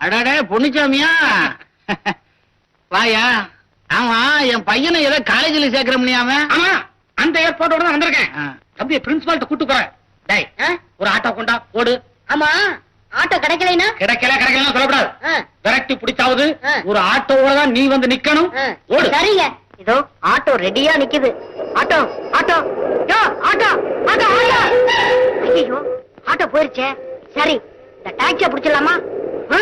அடடே பொன்னுச்சாமியா? வாயா. ஆமா என் பையனை ஏதோ காலேஜ்ல சேர்க்கிறோம்னியாம ஆமா அந்த ஏற்பாட்டோட தான் வந்திருக்கேன். தம்பி பிரின்சிபால்ட்ட கூட்டு போறேன். டேய் ஒரு ஆட்டோ கொண்டா ஓடு. ஆமா ஆட்டோ கிடைக்கலைனா? கிடைக்கல கிடைக்கல சொல்லக்கூடாது. விரட்டி பிடிச்சாவது. ஒரு ஆட்டோவோட தான் நீ வந்து நிக்கணும். ஓடு. சரிங்க. இதோ ஆட்டோ ரெடியா நிக்குது. Auto auto. யோ ஆட்டோ ஆட்டோ ஆட்டோ. ஐயோ ஆட்டோ போயிருச்சே. சரி இந்த டாக்ஸியை பிடிச்சிடலாமா? ஆ?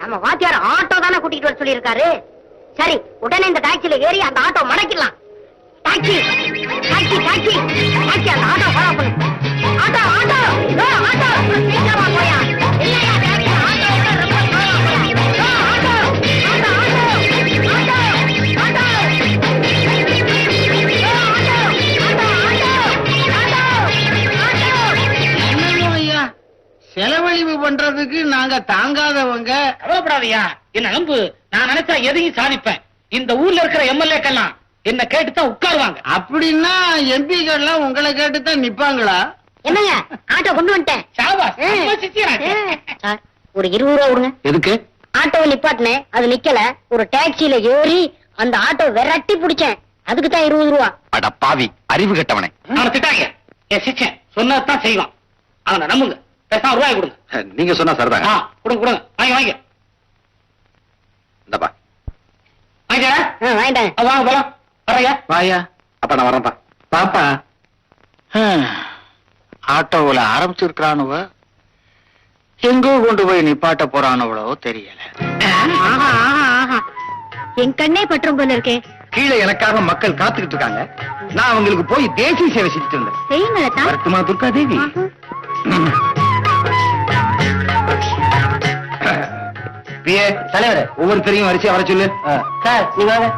நம்ம வாத்தியார் ஆட்டோ தானே கூட்டிட்டு வர சொல்லியிருக்காரு. சரி உடனே இந்த டாக்ஸில ஏறி அந்த ஆட்டோ மடக்கிடலாம். டாக்ஸி டாக்ஸி டாக்ஸி டாக்ஸி அந்த ஆட்டோ ஃபாலோ பண்ணு. ஆட்டோ ஆட்டோ ஆட்டோ சீக்கிரமா போயா செலவழிவு பண்றதுக்கு நாங்க தாங்காதவங்க. கவலைப்படாதயா. என்ன நம்பு? நான் நினைச்சா எதையும் சாதிப்பேன். இந்த ஊர்ல இருக்கிற எம்எல்ஏக்கெல்லாம் என்ன கேட்டுதான் உட்காருவாங்க. அப்படின்னா எம்பிக்கள்லாம் உங்களை கேட்டுதான் நிப்பாங்களா? என்னங்க? ஆட்டோ கொண்டு வந்துட்டேன். சாபாஸ். ரொம்ப சித்திராங்க. சார், ஒரு இருபது ரூபா கொடுங்க. எதுக்கு? ஆட்டோவை நிப்பாட்டினேன். அது நிக்கல. ஒரு டாக்ஸில ஏறி அந்த ஆட்டோ விரட்டி பிடிச்சேன். அதுக்கு தான் இருபது ரூபா. அட பாவி அறிவு கெட்டவனே. அவனை திட்டாங்க என் சிச்சன் சொன்னதான் செய்வான். அவனை நம்புங்க. பேசாம ரூபாய் கொடுங்க நீங்க சொன்னா சரிதாங்க. கொடுங்க கொடுங்க. வாங்க வாங்க. இந்தப்பா. வாங்க போலாம். வரையா வாயா. அப்ப நான் வரேன்ப்பா. பாப்பா. ஆட்டோவுல ஆரம்பிச்சிருக்கானுவ எங்கோ கொண்டு போய் நிப்பாட்ட போறானுவளோ தெரியல. ஆஹா ஆஹா ஆஹா. என் கண்ணே பற்றும் போல இருக்கே. கீழே எனக்காக மக்கள் காத்துக்கிட்டு இருக்காங்க. நான் அவங்களுக்கு போய் தேசிய சேவை செஞ்சுட்டு இருந்தேன் செய்யுங்களா துர்கா தேவி பிஏ தலைவர் ஒவ்வொருத்தரையும் வரிசையா வர சொல்லு. சார் நீங்க வாங்க.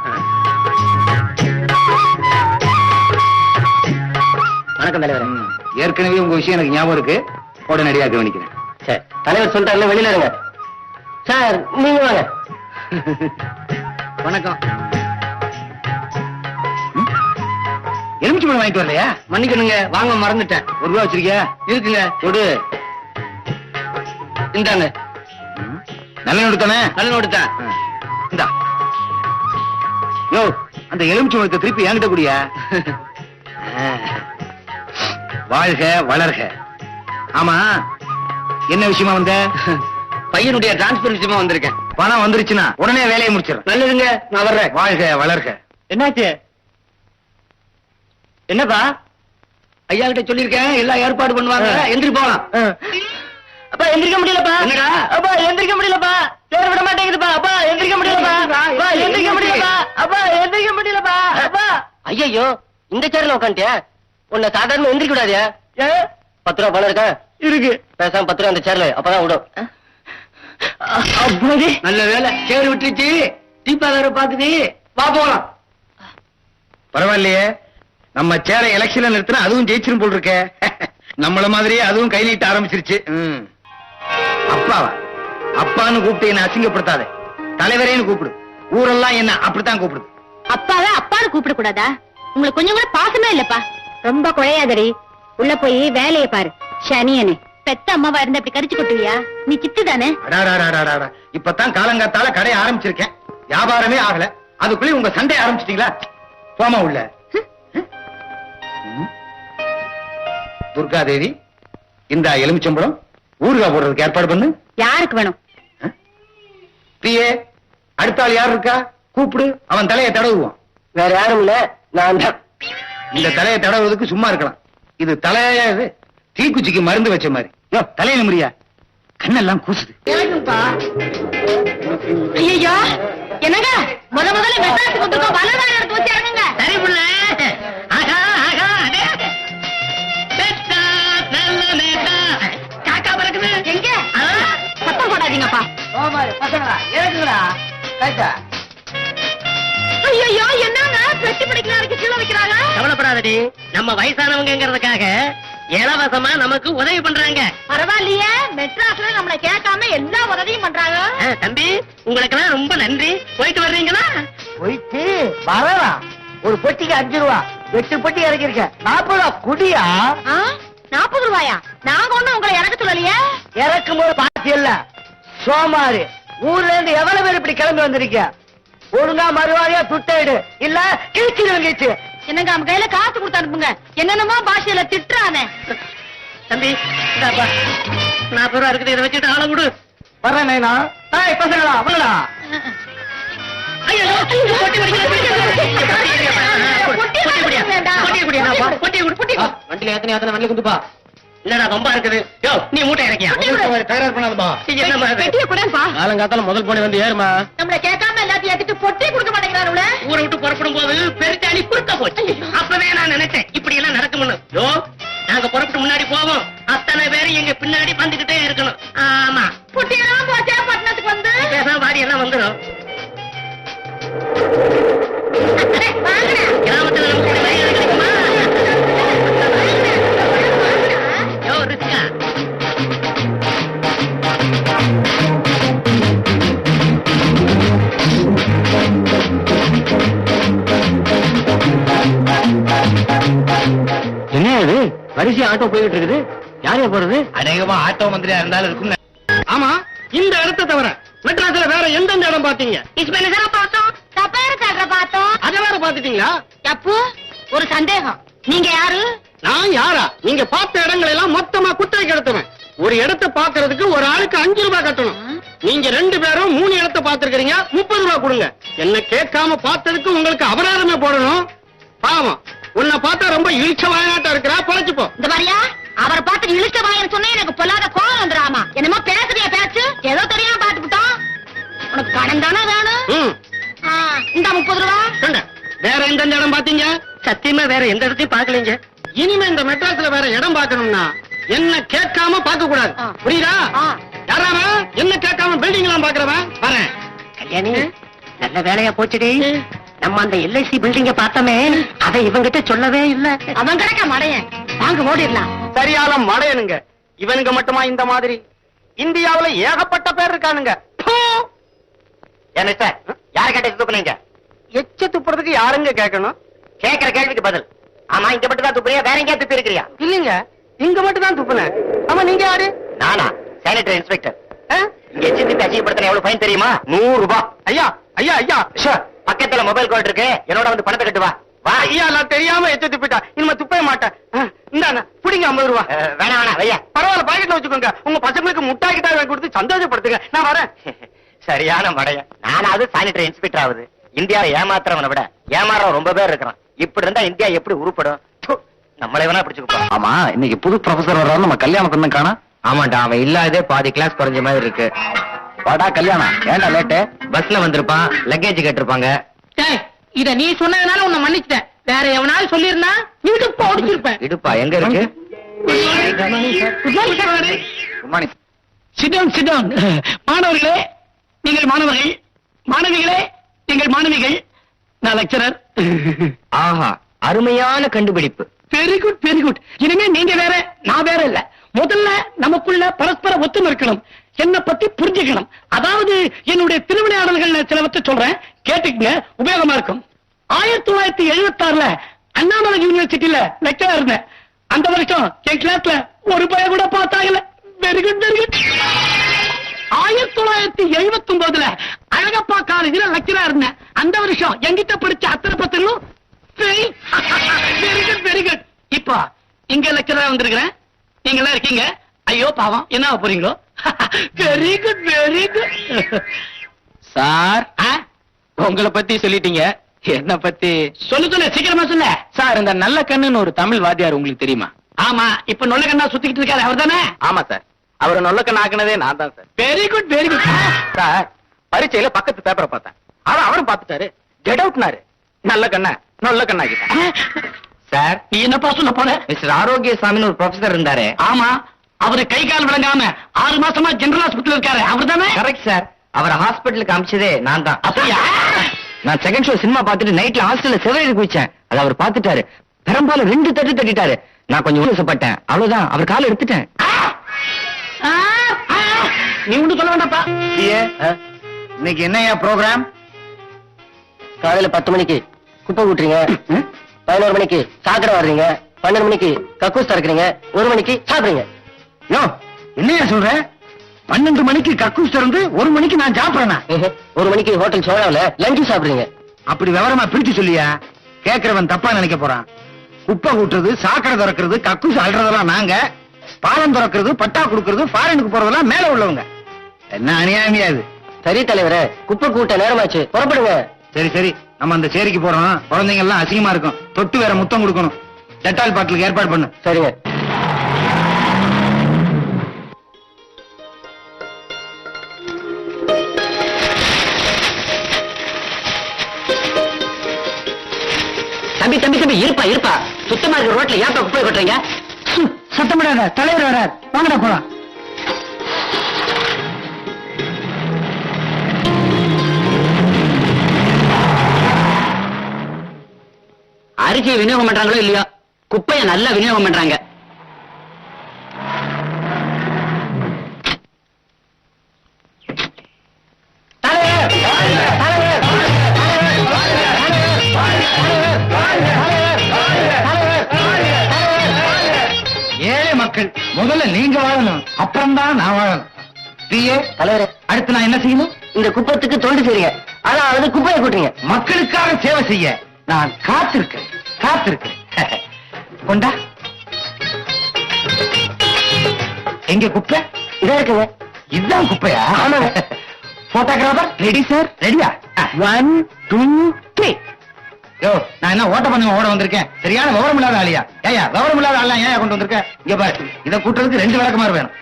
வணக்கம் தலைவர். ஏற்கனவே உங்க விஷயம் எனக்கு ஞாபகம் இருக்கு. உடனடியாக கவனிக்கிறேன். சரி தலைவர் சொல்றாருல வெளியில இருங்க. சார் நீங்க வாங்க. வணக்கம். எலுமிச்சு பழம் வாங்கிட்டு வரலையா? மன்னிக்கணுங்க வாங்க மறந்துட்டேன். ஒரு ரூபா வச்சிருக்கியா? இருக்குங்க. கொடு. இந்தாங்க. நல்ல நோட்டு தானே? நல்ல நோட்டுதான் இந்தா. யோ அந்த எலுமிச்சை பழத்தை திருப்பி என்கிட்ட குடியா? வாழ்க வளர்க. ஆமா என்ன விஷயமா வந்த? பையனுடைய டிரான்ஸ்பர் விஷயமா வந்திருக்கேன். பணம் வந்துருச்சுன்னா உடனே வேலையை முடிச்சிடறேன் நல்லதுங்க நான் வர்றேன். வாழ்க வளர்க. என்னாச்சு? என்னப்பா? ஐயா கிட்ட சொல்லிருக்கேன் எல்லாம் ஏற்பாடு பண்ணுவாங்க. எந்திரி போலாம் அப்பா எந்திரிக்க முடியலப்பா? அப்பா எந்திரிக்க முடியலப்பா. சேர விட மாட்டேங்குதுப்பா. அப்பா எந்திரிக்க முடியலப்பா. அப்பா எந்திரிக்க முடியலப்பா. அப்பா எந்திரிக்க முடியலப்பா. அப்பா. ஐயோ இந்த சேர்ல உட்காந்துட்டியா உன்னை சாதாரண எந்திரிக்க கூடாதியா பத்து ரூபா பணம் இருக்கா? இருக்கு. பேசாம பத்து ரூபா அந்த சேர்ல அப்பதான் விடும். நல்ல வேலை சேர் விட்டுருச்சு. தீபா வேற பாக்குது. வா போலாம். பரவாயில்லையே. நம்ம சேர எலெக்ஷன்ல நிறுத்தினா அதுவும் ஜெயிச்சிரும் போல் இருக்கே. நம்மள மாதிரியே அதுவும் கை நீட்ட ஆரம்பிச்சிருச்சு. அப்பாவா? அப்பான்னு கூப்பிட்டு என்ன அசிங்கப்படுத்தாத. தலைவரேன்னு கூப்பிடு. ஊரெல்லாம் என்ன அப்படித்தான் கூப்பிடுது. அப்பாவை அப்பான்னு கூப்பிட கூடாதா உங்களுக்கு கொஞ்சம் கூட பாசமே இல்லப்பா. ரொம்ப குழையாதடி. உள்ள போய் வேலையை பாரு. சனியனே பெத்த அம்மாவா இருந்தா இப்படி கரிச்சு கொட்டுவியா? நீ சித்து தானே. இப்பதான் காலங்காத்தால கடையை ஆரம்பிச்சிருக்கேன். வியாபாரமே ஆகல. அதுக்குள்ளே உங்க சண்டை ஆரம்பிச்சிட்டீங்களா? போமா உள்ள. துர்கா தேவி இந்த எலுமிச்சம்பழம். ஊறுகாய் போடுறதுக்கு ஏற்பாடு பண்ணு. யாருக்கு வேணும்? பிஏ அடுத்த ஆள் யார் இருக்கா? கூப்பிடு அவன் தலையை தடவுவான். வேற யாரும் இல்ல நான் தான். இந்த தலையை தடவுறதுக்கு சும்மா இருக்கலாம். இது தலையா இது? தீக்குச்சிக்கு மருந்து வச்ச மாதிரி. யோ தலையில முடியா கண்ணெல்லாம் கூசுது. ஐயோ என்னங்க? முத முதல்ல மெட்ராஸுக்கு வந்திருக்கோம் வலதான எடுத்து ஐயோ என்னங்க? பெட்டி பிடிக்கிறாருக்கு கீழே வைக்கிறாங்க? கவலைப்படாதடி. நம்ம வயசானவங்கிறதுக்காக இலவசமா நமக்கு உதவி பண்றாங்க. பரவாயில்லையே. மெட்ராஸ்ல நம்மள கேட்காம எல்லா உதவியும் பண்றாங்க. தம்பி உங்களுக்கெல்லாம் ரொம்ப நன்றி. போயிட்டு வர்றீங்களா? போயிட்டு வரலாம். ஒரு பொட்டிக்கு அஞ்சு ரூபா. எட்டு பொட்டி இறக்கிருக்கேன் நாற்பது ரூபா குடியா? நாற்பது ரூபாயா? நாங்க ஒண்ணும் உங்களை இறக்க சொல்லலையே. இறக்கும் போது பாத்தி இல்ல சோமாரு. ஊர்ல இருந்து எவ்வளவு பேர் இப்படி கிளம்பி வந்திருக்க ஒழுங்கா மறுவாரியா துட்டையிடு இல்ல கிழிச்சிருவேன் கீச்சு என்னங்க அவன் கையில காசு கொடுத்து அனுப்புங்க. என்னென்னமோ பாஷையில திட்டுறானே. தம்பி இந்தாப்பா நாற்பது ரூபா இருக்குது இதை வச்சுட்டு ஆளை விடு. வர்றேன் நைனா. ஏய் பசங்களா குடி. வண்டியில ஏத்தனை ஏத்தனை வண்டியில குந்துப்பா இல்லடா ரொம்ப இருக்குது? யோ நீ மூட்டை இறக்கியா? தகராறு பண்ணாதப்பா கூடப்பா காலங்காத்தால முதல் போனி வந்து ஏறுமா. நம்மள கேட்காம எல்லாத்தையும் எடுத்துட்டு பொட்டி கொடுக்க மாட்டேங்கிறானுல ஊரை விட்டு புறப்படும் போது பெருச்சாளி குறுக்க போச்சு. அப்பவே நான் நினைச்சேன் இப்படி எல்லாம் நடக்கும்னு. யோ நாங்க புறப்பட்டு முன்னாடி போவோம். அத்தனை பேரும் எங்க பின்னாடி வந்துகிட்டே இருக்கணும். ஆமா. பொட்டியெல்லாம் போச்சா பட்டணத்துக்கு வந்து. பேசாம வாடி எல்லாம் வந்துடும் வாங்கடா. கிராமத்துல நமக்கு ஆட்டோ போயிட்டு இருக்குது. யாரையா போறது? அநேகமா ஆட்டோ மந்திரியா இருந்தாலும் இருக்கும். ஆமா இந்த இடத்தை தவிர மெட்ராஸ்ல வேற எந்தெந்த இடம் பாத்தீங்க இஸ்மேல பார்த்தோம். பார்த்தோம். அத வேற பாத்துட்டீங்களா தப்பு ஒரு சந்தேகம். நீங்க யாரு? நான் யாரா? நீங்க பார்த்த இடங்கள் எல்லாம் மொத்தமா குத்தகைக்கு எடுத்துவேன் ஒரு இடத்தை பாக்குறதுக்கு ஒரு ஆளுக்கு அஞ்சு ரூபாய் கட்டணும். நீங்க ரெண்டு பேரும் மூணு இடத்தை பாத்துருக்கீங்க முப்பது ரூபாய் கொடுங்க. என்ன கேட்காம பார்த்ததுக்கு உங்களுக்கு அபராதமே போடணும். பாவம். உன்னை பார்த்தா ரொம்ப இழிச்ச வாயாட்டம் இருக்கிறா? பொழைச்சுப்போ இந்த மாதிரியா அவரை பார்த்து இழுச்ச வாயன்னு சொன்னா எனக்கு பொல்லாத கோவம் வந்துடாமா? என்னமோ பேசுறியா பேச்சு? ஏதோ தெரியாம பாத்துக்கிட்டோம் உனக்கு கடன் தானே வேணும்? இந்தா முப்பது ரூபா. வேற எந்தெந்த இடம் பாத்தீங்க சத்தியமா வேற எந்த இடத்தையும் பாக்கலீங்க இனிமே இந்த மெட்ராஸ்ல வேற இடம் பார்க்கணும்னா என்ன கேட்காம பார்க்க கூடாது. புரியுதா? ஆ. யாராம என்ன கேட்காம பில்டிங் எல்லாம் பாக்குறவன் வரேன். கல்யாணி நல்ல வேலையா போச்சுடி. நம்ம அந்த எல்ஐசி பில்டிங்க பார்த்தோமே அதை இவங்கிட்ட சொல்லவே இல்ல. அவன் கிடக்க மடையன். வாங்க ஓடிடலாம். சரியால மடையனுங்க. இவனுங்க மட்டுமா இந்த மாதிரி? இந்தியாவுல ஏகப்பட்ட பேர் இருக்கானுங்க. என்ன சார் யார கேட்ட துப்புனீங்க? எச்ச துப்புறதுக்கு யாருங்க கேட்கணும்? கேக்குற கேள்விக்கு பதில். ஆமா இங்க மட்டும் தான் துப்புறியா? வேற எங்கேயா துப்பி இருக்கிறியா? இல்லைங்க. இங்க மட்டும் தான் துப்புனேன். ஆமா நீங்க யாரு? நானா? சானிட்டரி இன்ஸ்பெக்டர் ஆ? இங்க எச்சி துப்பி அசிங்கப்படுத்தின எவ்வளவு ஃபைன் தெரியுமா? நூறு ரூபாய் ஐயா ஐயா ஐயா. பக்கத்துல மொபைல் கோட் இருக்கு. என்னோட வந்து பணத்தை கட்டு வா. வா. ஐயா நான் தெரியாம எச்ச துப்பிட்டா இனிமே துப்பவே மாட்டேன். இந்தாண்ணா புடிங்க ஐம்பது ரூபா. அஹ், வேணாம் வேணாம் வையா. பரவாயில்ல பாக்கெட்ல வச்சுக்கோங்க. உங்க பசங்களுக்கு முட்டாய் கிட்டாய் வாங்கி கொடுத்து சந்தோஷப்படுத்துங்க. நான் வரேன். சரியான மடைய நானாவது சானிட்டரி இன்ஸ்பெக்டர் ஆகுது இந்தியாவை ஏமாத்துறவனை விட ஏமாறவன் ரொம்ப பேர் இருக்கிறான். இப்படி இருந்தா இந்தியா எப்படி உருப்படும்? ப்பு, நம்மளை வேணா பிடிச்சுக்கப்பா ஆமா இன்னைக்கு புது ப்ரொஃபசர் வர்றாரு. நம்ம கல்யாணம் பண்ண காணா. ஆமாண்டா அவன் இல்லாதே பாதி கிளாஸ் குறைஞ்ச மாதிரி இருக்கு. வாடா கல்யாணம். ஏன்டா லேட்டு பஸ்ல வந்திருப்பான் லக்கேஜ் கேட்டிருப்பாங்க. இத நீ சொன்னதுனால உன்னை மன்னிச்சிட்டேன். வேற எவனாலும் சொல்லியிருந்தா இடுப்பு ஒடிச்சிருப்பேன் இடுப்பா எங்க இருக்கு? சிடம் சிடம் மாணவர்களே நீங்கள் மாணவர்கள். மாணவிகளே நீங்கள் மாணவிகள். நான் லெக்சரர் ஆஹா அருமையான கண்டுபிடிப்பு. வெரி குட் வெரி குட் இனிமே நீங்க வேற நான் வேற இல்ல. முதல்ல நமக்குள்ள பரஸ்பர ஒத்துமை இருக்கணும். என்னை பத்தி புரிஞ்சுக்கணும். அதாவது என்னுடைய திருவிளையாடல்கள் சிலவற்றை சொல்றேன். கேட்டுக்கங்க உபயோகமா இருக்கும். ஆயிரத்தி தொள்ளாயிரத்தி எழுபத்தி ஆறுல அண்ணாமலை யூனிவர்சிட்டியில லெக்சரா இருந்தேன். அந்த வருஷம் என் கிளாஸ்ல ஒரு பய கூட பார்த்தாங்கல்ல வெரி குட் வெரி குட் ஆயிரத்தி தொள்ளாயிரத்தி எழுபத்தி ஒன்பதுல அழகப்பா காலேஜில் லெக்சரா இருந்தேன். அந்த வருஷம் எங்கிட்ட படிச்ச அத்தனை பத்திரம் வெரி குட் வெரி குட் இப்போ இங்க லெக்சரா வந்திருக்கிறேன். நீங்க எல்லாம் இருக்கீங்க. ஐயோ பாவம். என்ன போறீங்களோ? Very good very good sir உங்களை பத்தி சொல்லிட்டீங்க. என்ன பத்தி? சொல்லு சொல்லு சீக்கிரமா சொல்ல. சார் இந்த நல்ல கண்ணுன்னு ஒரு தமிழ் வாத்தியார் உங்களுக்கு தெரியுமா? ஆமா இப்ப நொல்ல கண்ணா சுத்திக்கிட்டு இருக்காரு. அவர் தானே? ஆமா சார் அவரை நல்ல கண்ணு ஆக்குனதே நான் தான் sir very good very good sir பரீட்சையில பக்கத்து பேப்பரை பார்த்தேன். அவன் அவரும் பார்த்துட்டாரு. கெட் அவுட்னாரு நல்ல கண்ண நல்ல கண்ணாக்கிட்டேன் சார் நீ என்னப்பா சொல்ல போன? மிஸ்டர் ஆரோக்கியசாமின்னு ஒரு ப்ரொஃபசர் இருந்தாரு. ஆமா. அவரு கை கால் விளங்காம ஆறு மாசமா ஜெனரல் ஹாஸ்பிட்டல் இருக்காரு. அவர் தானே கரெக்ட் சார் அவரை ஹாஸ்பிட்டலுக்கு அமிச்சதே நான் தான். அப்படியா? நான் செகண்ட் ஷோ சினிமா பார்த்துட்டு நைட்ல ஹாஸ்டல்ல செவரேறி குதிச்சேன் அது அவர் பார்த்துட்டாரு. பெரும்பாலும் ரெண்டு தட்டு தட்டிட்டாரு. நான் கொஞ்சம் உணசப்பட்டேன் அவ்வளவுதான். அவர் காலை எடுத்துட்டேன்! நீ ஒண்ணு சொல்ல வேண்டாப்பா இன்னைக்கு என்னையா ப்ரோக்ராம் காலையில பத்து மணிக்கு குப்பை கூட்டுறீங்க. பதினோரு மணிக்கு சாக்கடை வர்றீங்க. பன்னெண்டு மணிக்கு கக்கூஸ் திறக்கிறீங்க. ஒரு மணிக்கு சாப்பிடுறீங்க யோ என்னையா சொல்ற? பன்னெண்டு மணிக்கு கக்கூஸ் திறந்து ஒரு மணிக்கு நான் சாப்பிடறேனா? ஒரு மணிக்கு ஹோட்டல் சோழாவில லஞ்சு சாப்பிடுறீங்க. அப்படி விவரமா பிரிச்சு சொல்லியா? கேக்குறவன் தப்பா நினைக்க போறான். குப்பை கூட்டுறது சாக்கடை திறக்கிறது கக்கூஸ் அல்றதெல்லாம் நாங்க. பாலம் திறக்கிறது பட்டா கொடுக்கறது ஃபாரினுக்கு போறதெல்லாம் மேல உள்ளவங்க. என்ன அநியாயமியா இது சரி தலைவரே குப்பை கூட்ட நேரமாச்சு. புறப்படுங்க. சரி சரி. நம்ம அந்த சேரிக்கு போறோம். குழந்தைங்க எல்லாம் அசிங்கமா இருக்கும். தொட்டு வேற முத்தம் கொடுக்கணும். டெட்டால் பாட்டிலுக்கு ஏற்பாடு பண்ணு. சரிங்க. தம்பி தம்பி தம்பி இருப்பா இருப்பா. சுத்தமா இருக்க ரோட்ல ஏன் குப்பை கொட்டுறீங்க? சத்தமிடாத தலைவர் வரார் வாங்கடா போலாம். அரிசியை விநியோகம் பண்றாங்களோ இல்லையோ? குப்பையை நல்லா விநியோகம் பண்றாங்க. அப்புறம்தான் நான் வாழணும். பிஏ தலைவரே அடுத்து நான் என்ன செய்யணும்? இந்த குப்பத்துக்கு தொண்டு செய்றீங்க அதாவது குப்பையை கூட்டுறீங்க. மக்களுக்காக சேவை செய்ய நான் காத்திருக்கேன் காத்திருக்கேன் கொண்டா. எங்க குப்பை? இதா இருக்குங்க. இதுதான் குப்பையா? ஆமாங்க. போட்டோகிராஃபர் ரெடி சார் ரெடியா ஒன் டூ த்ரீ யோ நான் என்ன ஓட்ட பண்ண ஓட வந்திருக்கேன். சரியான விவரம் இல்லாத ஆளியா? ஏயா விவரம் இல்லாத ஆளா ஏன் கொண்டு வந்திருக்க? இங்க பாரு இத கூட்டுறதுக்கு ரெண்டு விளக்கமாறு வேணும்.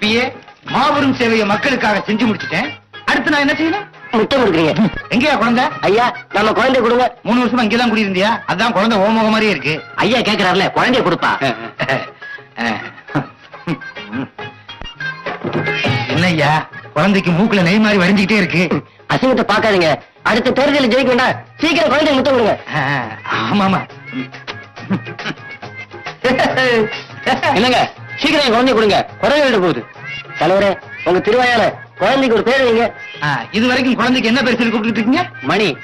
பிஏ மாபெரும் சேவையை மக்களுக்காக செஞ்சு முடிச்சிட்டேன். அடுத்து நான் என்ன செய்யணும்? முத்தம் கொடுக்குறீங்க. எங்கயா குழந்தை? ஐயா நம்ம குழந்தை கொடுங்க. மூணு வருஷமா இங்கதான் குடியிருந்தியா? அதான் குழந்தை ஓமோக மாதிரியே இருக்கு. ஐயா கேக்குறாருல குழந்தைய கொடுப்பா. என்னய்யா குழந்தைக்கு மூக்குல நெய் மாதிரி வடிஞ்சுக்கிட்டே இருக்கு. அசிங்கத்தை பாக்காதீங்க அடுத்த தேர்தலில் ஜெயிக்க வேண்டாம். சீக்கிரம் குழந்தை முத்தம் கொடுங்க. ஆ, ஆமாமா. இல்லங்க சீக்கிரம் என் குழந்தைய கொடுங்க. குறைய போகுது. தலைவரே உங்க திருவாயால குழந்தைக்கு ஒரு பேர் வைங்க. இது வரைக்கும் குழந்தைக்கு என்ன பேர் சொல்லி கூப்பிட்டு இருக்கீங்க? மணி.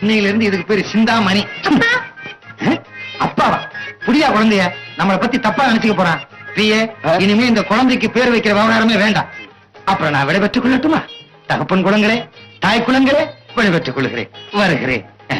இன்னையில இருந்து இதுக்கு பேரு சிந்தாமணி. ஆ? அப்பாவா புரியா குழந்தைய? நம்மளை பத்தி தப்பா நினைச்சுக்க போறான். பிஏ? இனிமே இந்த குழந்தைக்கு பேர் வைக்கிற விவகாரமே வேண்டாம். அப்புறம் நான் விடைபெற்றுக் கொள்ளட்டுமா? தகப்பன் குலங்களே தாய் குலங்களே விடைபெற்றுக் கொள்கிறேன். வருகிறேன். ஆ.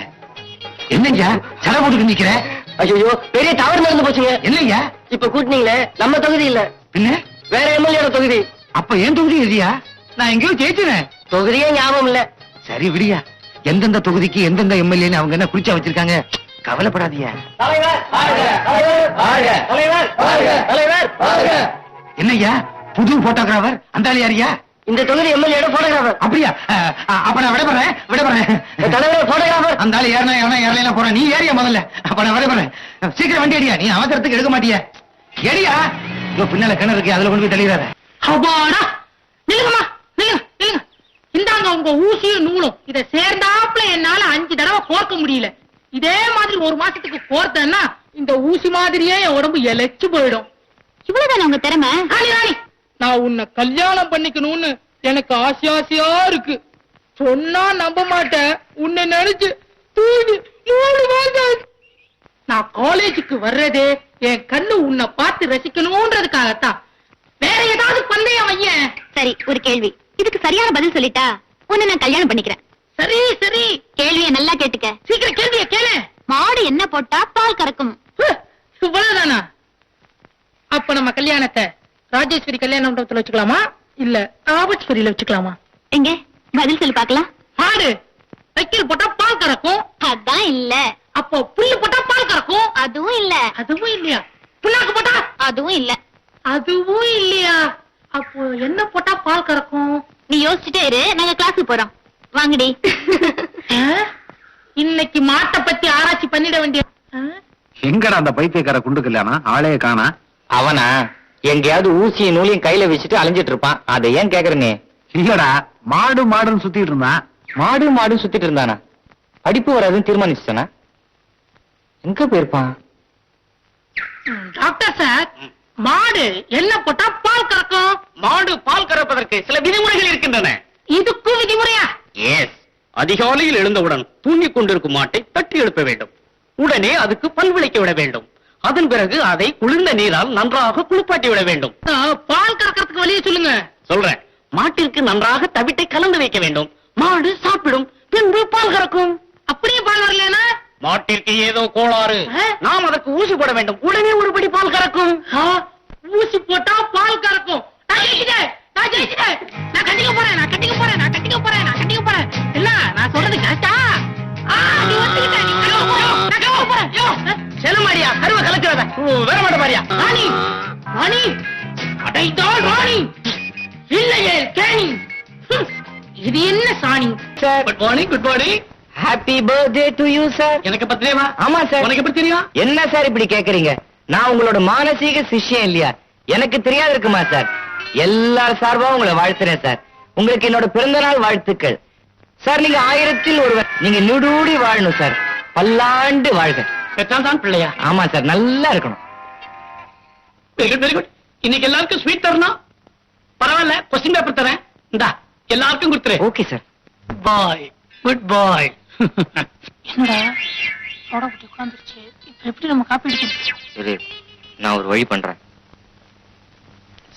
என்னய்யா சட போட்டுக்கு நிக்கிற? ஐயோ பெரிய தவறு நடந்து போச்சுங்க. என்னய்யா இப்ப கூட்டினீங்களே நம்ம தொகுதி இல்ல. பின்ன? வேற எம்எல்ஏ தொகுதி. அப்ப ஏன் தொகுதி எதியா? நான் எங்கேயோ ஜெயிச்சினேன் தொகுதியே ஞாபகம் இல்ல. சரி விடியா. எந்தெந்த தொகுதிக்கு எந்தெந்த எம்எல்ஏன்னு அவங்க என்ன குறிச்சா வச்சிருக்காங்க? கவலைப்படாதீங்க. என்னய்யா? புது போட்டோகிராஃபர் அந்த யாரியா இந்த தொகுதி எம்எல்ஏ போட்டோகிராஃபர் அப்படியா? அப்ப நான் விடைபெறேன் விடைபெறேன் தலைவர் போட்டோகிராஃபர் அந்த ஆளு ஏறினா ஏறினா ஏறலாம் போறான். நீ ஏறியா முதல்ல? அப்ப நான் விடைபெறேன் சீக்கிரம் வண்டி அடியா? நீ அவசரத்துக்கு எடுக்க மாட்டியா எடியா? இதோ பின்னால கிணறு இருக்கு அதுல கொண்டு போய் தள்ளிடாத அப்பாடா! நில்லுங்கம்மா நில்லுங்க நில்லுங்க. இந்தாங்க உங்க ஊசியும் நூலும். இத சேர்ந்தாப்புல என்னால அஞ்சு தடவை கோர்க்க முடியல. இதே மாதிரி ஒரு மாசத்துக்கு கோர்த்தேன்னா இந்த ஊசி மாதிரியே என் உடம்பு எழைச்சு போயிடும். இவ்வளவுதானே உங்க திறமை? ராணி ராணி! நான் உன்னை கல்யாணம் பண்ணிக்கணும்னு எனக்கு ஆசை ஆசையா இருக்கு. சொன்னா நம்ப மாட்டேன். உன்னை நினைச்சு தூங்கி மூணு மாசம். நான் காலேஜுக்கு வர்றதே என் கண்ணு உன்னை பார்த்து ரசிக்கணும்ன்றதுக்காகத்தான். வேற ஏதாவது பந்தயம் வையன்? சரி ஒரு கேள்வி. இதுக்கு சரியான பதில் சொல்லிட்டா உன்னை நான் கல்யாணம் பண்ணிக்கிறேன். சரி சரி. கேள்வியை நல்லா கேட்டுக்க. சீக்கிரம் கேள்விய கேளு. மாடு என்ன போட்டா பால் கறக்கும். இவ்வளவுதானா அப்ப நம்ம கல்யாணத்தை ராஜேஸ்வரி கல்யாண மண்டபத்துல வச்சுக்கலாமா? இல்ல ஆபட்ஸ்வரியில வச்சுக்கலாமா? எங்க? பதில் சொல்லி பார்க்கலாம். மாடு வைக்கல் போட்டா பால் கறக்கும். அதான் இல்ல. அப்போ புல்லு போட்டா பால் கறக்கும். அதுவும் இல்ல. அதுவும் இல்லையா? புண்ணாக்கு போட்டா? அதுவும் இல்ல. அதுவும் இல்லையா? அப்போ என்ன போட்டா பால் கறக்கும்? நீ யோசிச்சுட்டே இரு. நாங்க கிளாஸுக்கு போறோம். வாங்கடி? இன்னைக்கு மாட்டை பத்தி ஆராய்ச்சி பண்ணிட வேண்டிய? எங்கடா அந்த பைத்தியக்கார குண்டு கல்யாணம் ஆளே காணா. அவனா? எங்கேயாவது ஊசியும் நூலையும் கையில வச்சுட்டு அலைஞ்சிட்டு இருப்பான். அதை ஏன் கேக்குறனே? இல்லடா மாடு மாடுன்னு சுத்திட்டு இருந்தான் மாடு மாடு சுத்திட்டு இருந்தானா? படிப்பு வராதுன்னு தீர்மானிச்சுட்டானா? எங்க போயிருப்பான்? டாக்டர் சார் மாடு என்ன போட்டா பால் கறக்கும்? மாடு பால் கறப்பதற்கு சில விதிமுறைகள் இருக்கின்றன. இதுக்கும் விதிமுறையா? எஸ் அதிகாலையில் எழுந்தவுடன் தூங்கிக் கொண்டிருக்கும் மாட்டை தட்டி எழுப்ப வேண்டும். உடனே அதுக்கு பல் விளைக்க விட வேண்டும். அதன் பிறகு அதை குளிர்ந்த நீரால் நன்றாக குளிப்பாட்டி விட வேண்டும். பால் கறக்கிறதுக்கு வழியை சொல்லுங்க. சொல்றேன். மாட்டிற்கு நன்றாக தவிட்டை கலந்து வைக்க வேண்டும். மாடு சாப்பிடும் பின்பு பால் கறக்கும். அப்படியே பால் வரலனா? மாட்டிற்கு ஏதோ கோளாறு? நாம் அதற்கு ஊசி போட வேண்டும். உடனே ஒருபடி பால் கறக்கும். ஊசி போட்டா பால் கறக்கும். நான் ஜெயிச்சிட்டேன் கட்டிக்க போறேன் நான் கட்டிக்க போறேன் நான் கட்டிக்க போறேன் நான் கட்டிக்க போறேன். இல்ல நான் சொல்றது கரெக்டா நீ. நான் கட்டிக்க போறேன். யோ செலமாடியா கருவ கலக்கிறத. வேற மாட்ட ராணி! ராணி! அடைத்தாள் ராணி! இல்லையே கேணி! இது என்ன சாணி? Good morning good morning happy birthday to you sir எனக்கு பத்திரமா ஆமா சார் உனக்கு எப்படி தெரியும்? என்ன சார் இப்படி கேக்குறீங்க? நான் உங்களோட மானசீக சிஷ்யம் இல்லையா? எனக்கு தெரியாது இருக்குமா சார் எல்லார் சார்பா உங்களை வாழ்த்துறேன் சார் உங்களுக்கு என்னோட பிறந்த நாள் வாழ்த்துக்கள். சார் நீங்க ஆயிரத்தில் ஒருவர் நீங்க நுடூடி வாழணும் சார் பல்லாண்டு வாழ்க. பெற்றால் தான் பிள்ளையா? ஆமா சார் நல்லா இருக்கணும். வெரி குட் வெரி குட் இன்னைக்கு எல்லாருக்கும் ஸ்வீட் தரணும். பரவாயில்ல கொஸ்டின் பேப்பர் தரேன். இந்தா எல்லாருக்கும் கொடுத்துரு. Okay sir bye good bye என்னடா? சோடா குட்டி உட்காந்துருச்சு இப்ப எப்படி நம்ம காப்பி அடிக்கிறது? நான் ஒரு வழி பண்றேன்.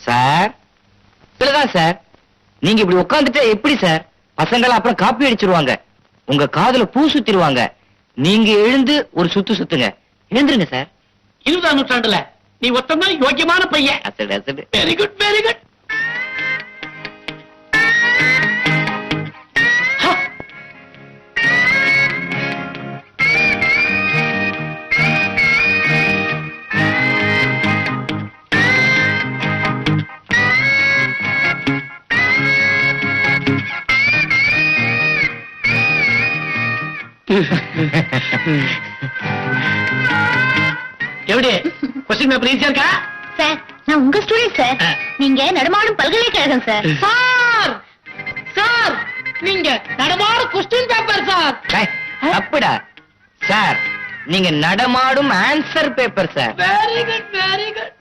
சார் இல்லதான் சார் நீங்க இப்படி உட்காந்துட்டா எப்படி சார் பசங்க அப்புறம் காப்பி அடிச்சிருவாங்க. உங்க காதுல பூ சுத்திடுவாங்க நீங்க எழுந்து ஒரு சுத்து சுத்துங்க. எழுந்துருங்க சார். இருபதாம் நூற்றாண்டுல. நீ ஒத்தந்தான் யோக்கியமான பையன். வெரி குட் வெரி குட் எப்படி கொஸ்டின் பேப்பர் ஈஸியா இருக்கா? சார் நான் உங்க ஸ்டூடெண்ட் சார். நீங்க நடமாடும் பல்கலைக்கழகம் சார். சார்! சார்! நீங்க நடமாடு கொஸ்டின் பேப்பர் சார். டேய், தப்புடா. சார் நீங்க நடமாடும் answer paper sir. Very good very good